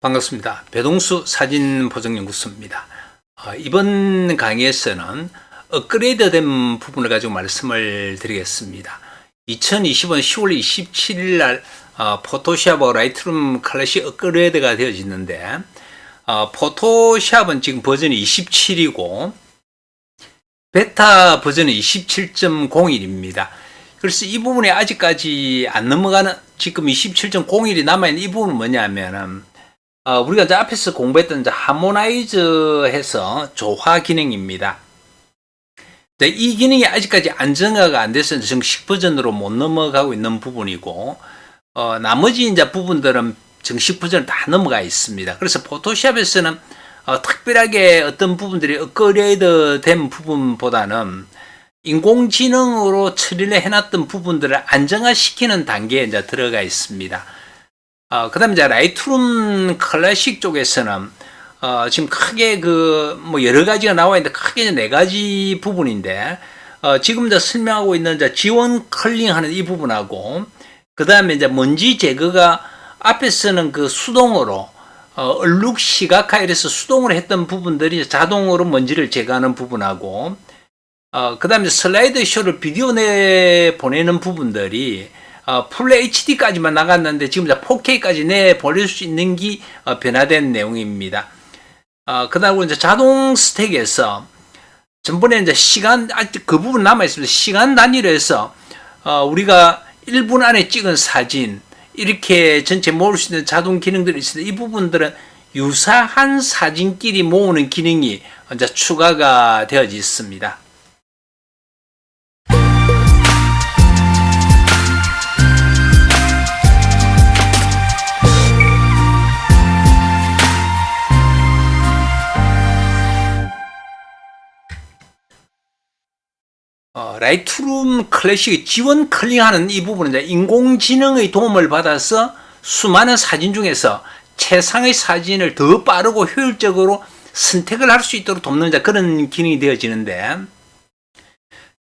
반갑습니다. 배동수 사진 보정연구소입니다. 어, 이번 강의에서는 업그레이드 된 부분을 가지고 말씀을 드리겠습니다. 2020년 10월 27일 날 어, 포토샵하고 라이트룸 클래식 업그레이드가 되어지는데 어, 포토샵은 지금 버전이 27이고 베타 버전은 27.01입니다. 그래서 이 부분에 아직까지 안 넘어가는 지금 27.01이 남아있는 이 부분은 뭐냐면은 어, 우리가 이제 앞에서 공부했던 이제 하모나이즈해서 조화 기능입니다. 이 기능이 아직까지 안정화가 안 돼서 정식 버전으로 못 넘어가고 있는 부분이고, 어, 나머지 이제 부분들은 정식 버전 다 넘어가 있습니다. 그래서 포토샵에서는 어, 특별하게 어떤 부분들이 업그레이드 된 부분보다는 인공지능으로 처리를 해놨던 부분들을 안정화시키는 단계에 이제 들어가 있습니다. 어, 그 다음에 이제 라이트룸 클래식 쪽에서는 어, 지금 크게 그 뭐 여러 가지가 나와 있는데 크게 네 가지 부분인데 어, 지금 이제 설명하고 있는 이제 지원 컬링하는 이 부분하고 그 다음에 이제 먼지 제거가 앞에서는 그 수동으로 어, 얼룩 시각화 이래서 수동으로 했던 부분들이 자동으로 먼지를 제거하는 부분하고 어, 그 다음에 슬라이드 쇼를 비디오 내 보내는 부분들이 어, 풀 HD까지만 나갔는데 지금 이제 4K까지 내 보낼 수 있는 게 어, 변화된 내용입니다. 어, 그다음에 이제 자동 스택에서 전번에 이제 시간 아직 그 부분 남아 있습니다. 시간 단위로 해서 어, 우리가 1분 안에 찍은 사진 이렇게 전체 모을 수 있는 자동 기능들이 있습니다. 이 부분들은 유사한 사진끼리 모으는 기능이 이제 추가가 되어져 있습니다. 어, 라이트룸 클래식의 지원 클릭하는 이 부분은 이제 인공지능의 도움을 받아서 수많은 사진 중에서 최상의 사진을 더 빠르고 효율적으로 선택을 할 수 있도록 돕는 그런 기능이 되어지는데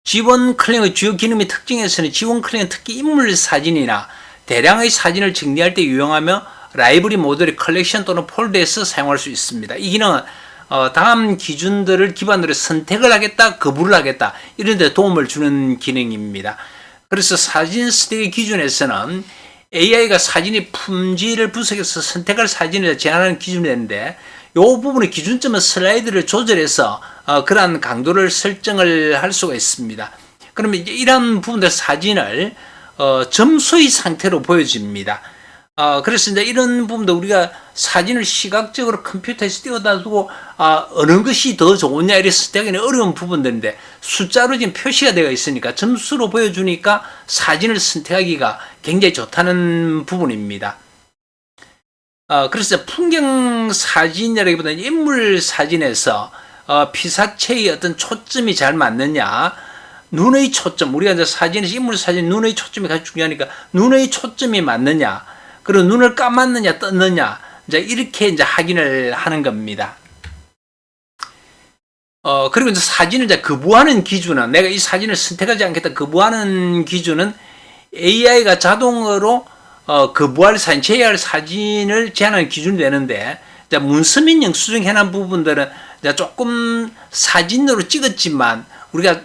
지원 클릭의 주요 기능의 특징에서는 지원 클릭은 특히 인물 사진이나 대량의 사진을 정리할 때 유용하며 라이브리 모듈의 컬렉션 또는 폴더에서 사용할 수 있습니다. 이 기능은 어, 다음 기준들을 기반으로 선택을 하겠다, 거부를 하겠다, 이런 데 도움을 주는 기능입니다. 그래서 사진 스택의 기준에서는 AI가 사진의 품질을 분석해서 선택할 사진을 제한하는 기준이 되는데, 이 부분의 기준점은 슬라이드를 조절해서 어, 그러한 강도를 설정을 할 수가 있습니다. 그러면 이제 이러한 부분들 사진을 어, 점수의 상태로 보여집니다. 어, 그래서 이제 이런 부분도 우리가 사진을 시각적으로 컴퓨터에서 띄워다 두고, 아, 어느 것이 더 좋으냐, 이래서 되기는 어려운 부분들인데, 숫자로 지금 표시가 되어 있으니까, 점수로 보여주니까 사진을 선택하기가 굉장히 좋다는 부분입니다. 어, 그래서 풍경 사진이라기보다는 인물 사진에서, 어, 피사체의 어떤 초점이 잘 맞느냐, 눈의 초점, 우리가 이제 사진에서 인물 사진 눈의 초점이 가장 중요하니까, 눈의 초점이 맞느냐, 그리고 눈을 감았느냐 떴느냐 이제 이렇게 이제 확인을 하는 겁니다. 어 그리고 이제 사진을 이제 거부하는 기준은 내가 이 사진을 선택하지 않겠다 거부하는 기준은 AI가 자동으로 어 거부할 사진, 제외할 사진을 제한하는 기준이 되는데 이제 문서민 영수증 해놓은 부분들은 이제 조금 사진으로 찍었지만 우리가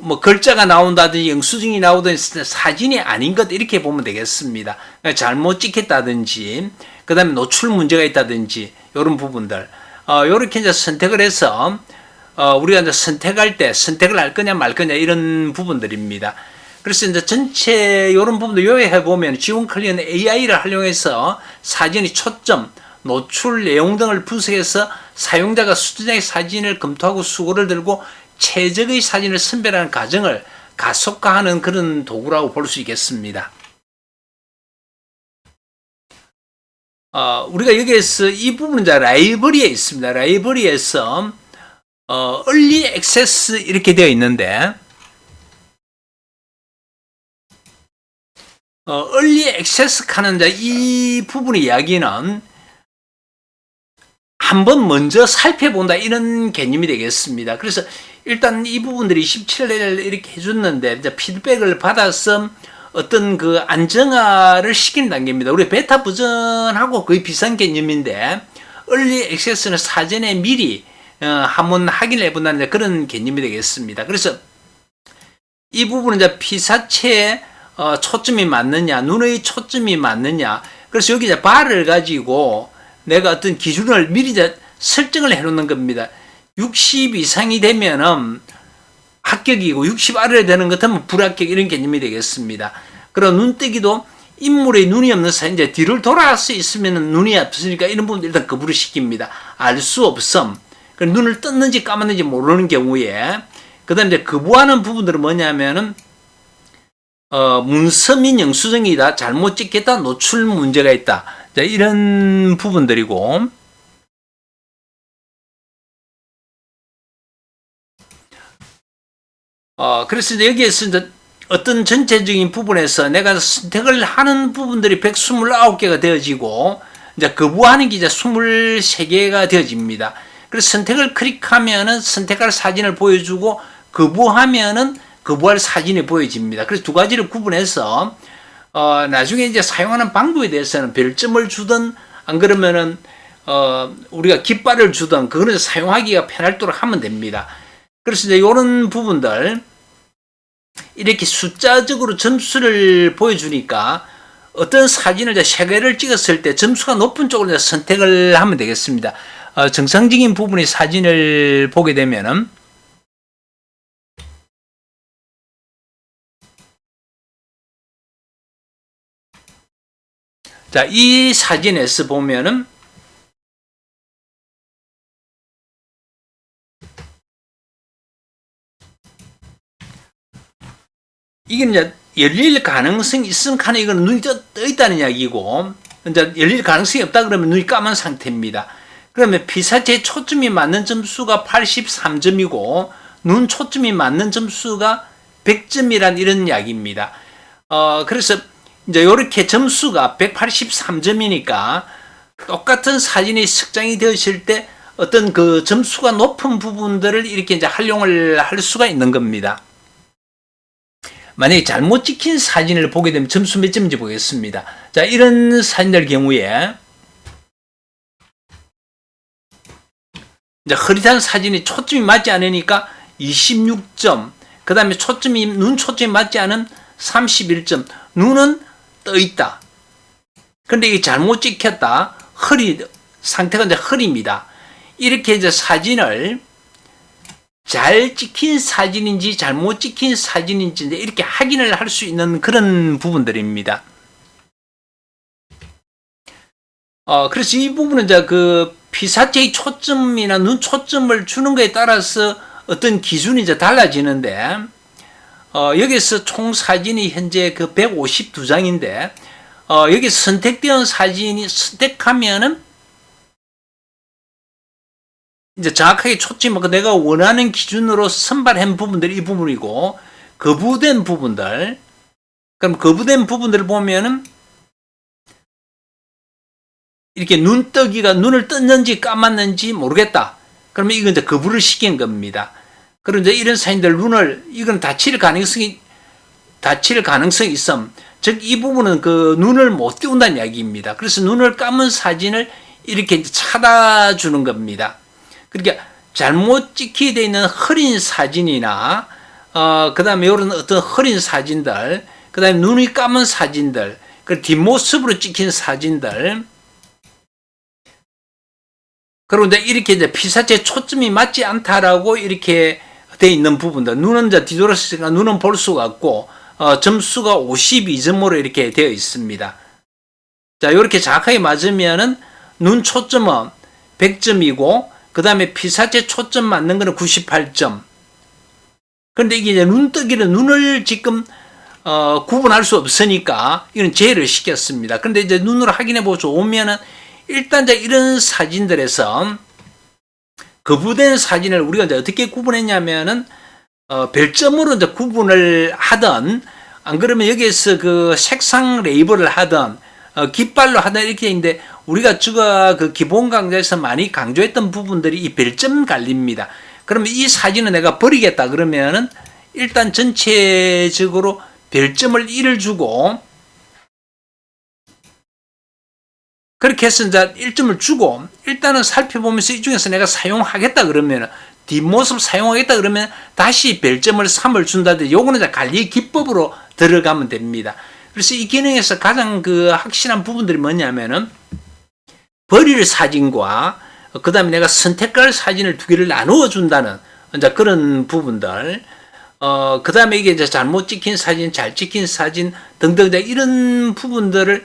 뭐 글자가 나온다든지 영수증이 나오든지 사진이 아닌 것 이렇게 보면 되겠습니다. 그러니까 잘못 찍혔다든지 그 다음에 노출 문제가 있다든지 이런 부분들 어, 이렇게 이제 선택을 해서 어, 우리가 이제 선택할 때 선택을 할 거냐 말 거냐 이런 부분들입니다. 그래서 이제 전체 이런 부분도 요약해 보면 지원 클리어는 AI를 활용해서 사진의 초점, 노출 내용 등을 분석해서 사용자가 수준의 사진을 검토하고 수고를 들고 최적의 사진을 선별하는 과정을 가속화하는 그런 도구라고 볼 수 있겠습니다. 어, 우리가 여기에서 이 부분은 이제 라이브리에 있습니다. 라이브리에서 어, early access 이렇게 되어 있는데 어, early access 하는 이 부분의 이야기는 한번 먼저 살펴본다 이런 개념이 되겠습니다. 그래서 일단 이 부분들이 17일 이렇게 해줬는데 이제 피드백을 받아서 어떤 그 안정화를 시키는 단계입니다. 우리 베타 버전하고 거의 비슷한 개념인데 얼리 액세스는 사전에 미리 어, 한번 확인을 해본다는 그런 개념이 되겠습니다. 그래서 이 부분은 이제 피사체에 어, 초점이 맞느냐, 눈의 초점이 맞느냐. 그래서 여기 이제 발을 가지고 내가 어떤 기준을 미리 설정을 해놓는 겁니다. 60 이상이 되면은 합격이고 60 아래에 되는 것 하면 불합격 이런 개념이 되겠습니다. 그럼 눈뜨기도 인물의 눈이 없는 사람 이제 뒤를 돌아서 있으면 눈이 없으니까 이런 부분 일단 거부를 시킵니다. 알 수 없음. 그 눈을 떴는지 감았는지 모르는 경우에 그다음 이제 거부하는 부분들은 뭐냐면은 어, 문서민 영수증이다 잘못 찍겠다 노출 문제가 있다 자, 이런 부분들이고 어, 그래서 이제 여기에서 이제 어떤 전체적인 부분에서 내가 선택을 하는 부분들이 129개가 되어지고, 이제 거부하는 게 이제 23개가 되어집니다. 그래서 선택을 클릭하면은 선택할 사진을 보여주고, 거부하면은 거부할 사진이 보여집니다. 그래서 두 가지를 구분해서, 어, 나중에 이제 사용하는 방법에 대해서는 별점을 주든, 안 그러면은, 어, 우리가 깃발을 주든, 그거는 사용하기가 편할도록 하면 됩니다. 그래서 이제 이런 부분들, 이렇게 숫자적으로 점수를 보여주니까 어떤 사진을 이제 세 개를 찍었을 때 점수가 높은 쪽으로 이제 선택을 하면 되겠습니다. 어, 정상적인 부분의 사진을 보게 되면은 자, 이 사진에서 보면은 이게 이제 열릴 가능성이 있으면 칸에 이건 눈이 떠, 떠 있다는 이야기고, 이제 열릴 가능성이 없다 그러면 눈이 까만 상태입니다. 그러면 피사체 초점이 맞는 점수가 83점이고, 눈 초점이 맞는 점수가 100점이란 이런 이야기입니다. 어, 그래서 이제 이렇게 점수가 183점이니까 똑같은 사진이 측정이 되었을 때 어떤 그 점수가 높은 부분들을 이렇게 이제 활용을 할 수가 있는 겁니다. 만약에 잘못 찍힌 사진을 보게 되면 점수 몇 점인지 보겠습니다. 자, 이런 사진들 경우에 이제 흐릿한 사진이 초점이 맞지 않으니까 26점, 그 다음에 초점이, 눈 초점이 맞지 않은 31점, 눈은 떠 있다. 근데 이게 잘못 찍혔다. 허리, 상태가 이제 허리입니다. 이렇게 이제 사진을 잘 찍힌 사진인지 잘못 찍힌 사진인지 이렇게 확인을 할 수 있는 그런 부분들입니다. 어, 그래서 이 부분은 이제 그 피사체의 초점이나 눈 초점을 주는 것에 따라서 어떤 기준이 이제 달라지는데, 어, 여기서 총 사진이 현재 그 152장인데, 어, 여기 선택된 사진이 선택하면은 이제 정확하게 초점, 그 내가 원하는 기준으로 선발한 부분들이 이 부분이고, 거부된 부분들, 그럼 거부된 부분들을 보면은, 이렇게 눈떠기가 눈을 떴는지 감았는지 모르겠다. 그러면 이건 이제 거부를 시킨 겁니다. 이제 이런 사인들 눈을, 이건 다칠 가능성이, 다칠 가능성이 있음. 즉, 이 부분은 그 눈을 못 띄운다는 이야기입니다. 그래서 눈을 감은 사진을 이렇게 찾아 주는 겁니다. 그러니까 잘못 찍히게 되어 있는 흐린 사진이나 어, 그 다음에 이런 어떤 흐린 사진들, 그 다음에 눈이 감은 사진들, 그 뒷모습으로 찍힌 사진들, 그런데 이렇게 이제 피사체 초점이 맞지 않다라고 이렇게 돼 있는 부분들, 눈은 이제 뒤돌았으니까 눈은 볼 수가 없고, 어, 점수가 52점으로 이렇게 되어 있습니다. 자, 이렇게 정확하게 맞으면은 눈 초점은 100점이고, 그 다음에 피사체 초점 맞는 거는 98점. 그런데 이게 이제 눈뜨기는 눈을 지금 어, 구분할 수 없으니까 이건 제외를 시켰습니다. 그런데 이제 눈으로 확인해 보죠. 오면은 일단 이제 이런 사진들에서 거부된 사진을 우리가 이제 어떻게 구분했냐면은 어, 별점으로 이제 구분을 하던 안 그러면 여기에서 그 색상 레이블을 하던 어, 깃발로 하던 이렇게 있는데 우리가 주가 그 기본 강좌에서 많이 강조했던 부분들이 이 별점 관리입니다. 그러면 이 사진을 내가 버리겠다 그러면은 일단 전체적으로 별점을 1을 주고 그렇게 해서 이제 1점을 주고 일단은 살펴보면서 이 중에서 내가 사용하겠다 그러면 뒷모습 사용하겠다 그러면 다시 별점을 3을 준다든지 요거는 이제 관리 기법으로 들어가면 됩니다. 그래서 이 기능에서 가장 그 확실한 부분들이 뭐냐면은 버릴 사진과 그 다음에 내가 선택할 사진을 두 개를 나누어 준다는 이제 그런 부분들 어, 그 다음에 이게 이제 잘못 찍힌 사진, 잘 찍힌 사진 등등 이런 부분들을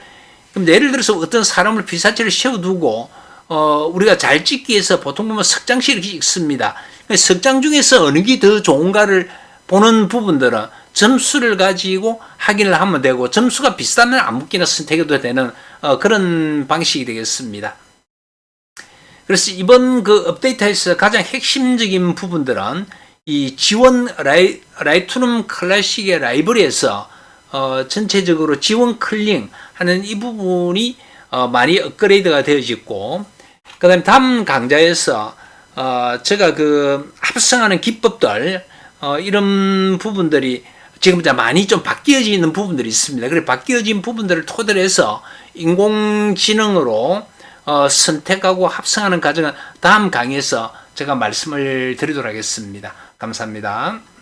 그럼 예를 들어서 어떤 사람을 피사체를 세워두고 어, 우리가 잘 찍기 위해서 보통 보면 석장씩 찍습니다. 석장 중에서 어느 게 더 좋은가를 보는 부분들은 점수를 가지고 확인을 하면 되고 점수가 비슷하면 아무기나 선택해도 되는 어, 그런 방식이 되겠습니다. 그래서 이번 그 업데이트에서 가장 핵심적인 부분들은 이 지원 라이, 라이투룸 클래식의 라이브러리에서 어, 전체적으로 지원 클링 하는 이 부분이 어, 많이 업그레이드가 되어졌고 그 다음에 다음 강좌에서 어, 제가 그 합성하는 기법들 어, 이런 부분들이 지금 이제 많이 좀 바뀌어지는 부분들이 있습니다. 그래 바뀌어진 부분들을 토대로 해서 인공지능으로 어, 선택하고 합성하는 과정은 다음 강의에서 제가 말씀을 드리도록 하겠습니다. 감사합니다.